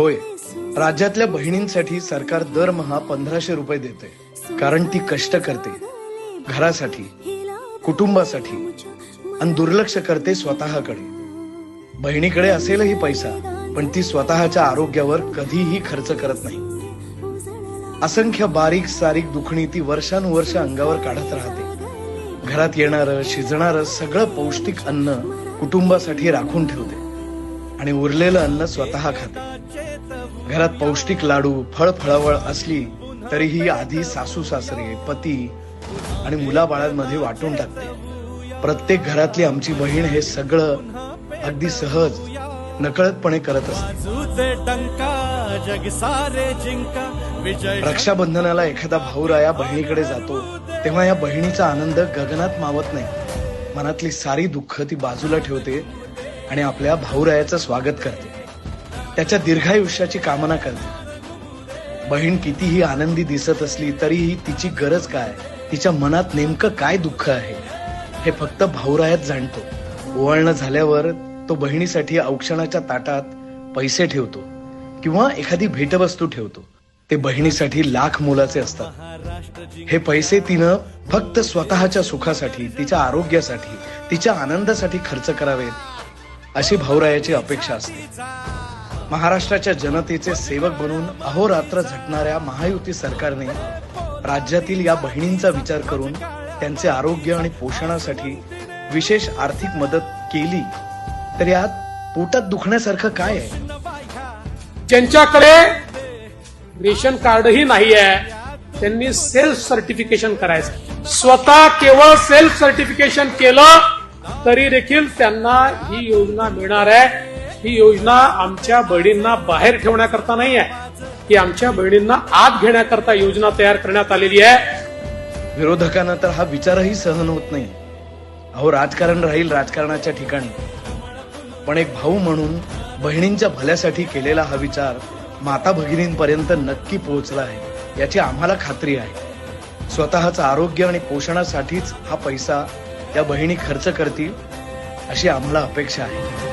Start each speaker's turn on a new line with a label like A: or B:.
A: होय राज्यातल्या बहिणींसाठी सरकार दरमहा पंधराशे रुपये देते. कारण ती कष्ट करते. घरासाठी कुटुंबासाठी आणि दुर्लक्ष करते स्वतःकडे. बहिणीकडे असेलही पैसा पण ती स्वतःच्या आरोग्यावर कधीही खर्च करत नाही. असंख्य बारीक सारीक दुखणी ती वर्षानुवर्ष अंगावर काढत राहते. घरात येणारं शिजणारं सगळं पौष्टिक अन्न कुटुंबासाठी राखून ठेवते. आणि उरलेलं अन्न स्वतः खाते. घरात पौष्टिक लाडू फळ फळावळ असली तरीही आधी सासू सासरे पती आणि मुलाबाळांमध्ये वाटून टाकते. प्रत्येक घरातली आमची बहीण हे सगळं अगदी सहज नकळतपणे करत असते.
B: जग सारे
A: रक्षाबंधनाला एखादा भाऊराया बहिणीकडे जातो तेव्हा या बहिणीचा आनंद गगनात मावत नाही. मनातली सारी दुःख ती बाजूला ठेवते आणि आपल्या भाऊरायाचं स्वागत करते. त्याच्या दीर्घायुष्याची कामना करते. बहीण कितीही आनंदी दिसत असली तरीही तिची गरज काय? तिच्या मनात नेमकं काय दुःख आहे? हे फक्त भाऊरायात जाणतो. ओवाळणं झाल्यावर तो बहिणीसाठी औक्षणाच्या ताटात पैसे ठेवतो किंवा एखादी भेटवस्तू ठेवतो. ते बहिणीसाठी लाख मोलाचे असतात. हे पैसे तिनं फक्त स्वतःच्या सुखासाठी तिच्या आरोग्यासाठी तिच्या आनंदासाठी खर्च करावेत अशी भाऊरायाची अपेक्षा असते. महाराष्ट्राच्या जनतेचे सेवक बनून अहोरात्र झटणाऱ्या महायुती सरकारने राज्यातील या बहिणींचा विचार करून त्यांचे आरोग्य आणि पोषणासाठी विशेष आर्थिक मदत केली. तर यात पोटात दुखण्यासारखं काय आहे?
C: ज्यांच्याकडे रेशन कार्डही नाही आहे त्यांनी सेल्फ सर्टिफिकेशन करायचं. स्वतः केवळ सेल्फ सर्टिफिकेशन केलं तरी देखील त्यांना ही योजना मिळणार आहे. ही योजना आमच्या बहिणींना बाहेर ठेवण्याकरता नाही आहे. ही आमच्या बहिणींना आत घेण्याकरता योजना तयार करण्यात आलेली आहे.
A: विरोधकांना तर हा विचारही सहन होत नाही. अहो राजकारण राहील राजकारणाच्या ठिकाणी. पण एक भाऊ म्हणून बहिणींच्या भल्यासाठी केलेला हा विचार माता भगिनींपर्यंत नक्की पोहोचला आहे याची आम्हाला खात्री आहे. स्वतःचं आरोग्य आणि पोषणासाठीच हा पैसा त्या बहिणी खर्च करतील अशी आम्हाला अपेक्षा आहे.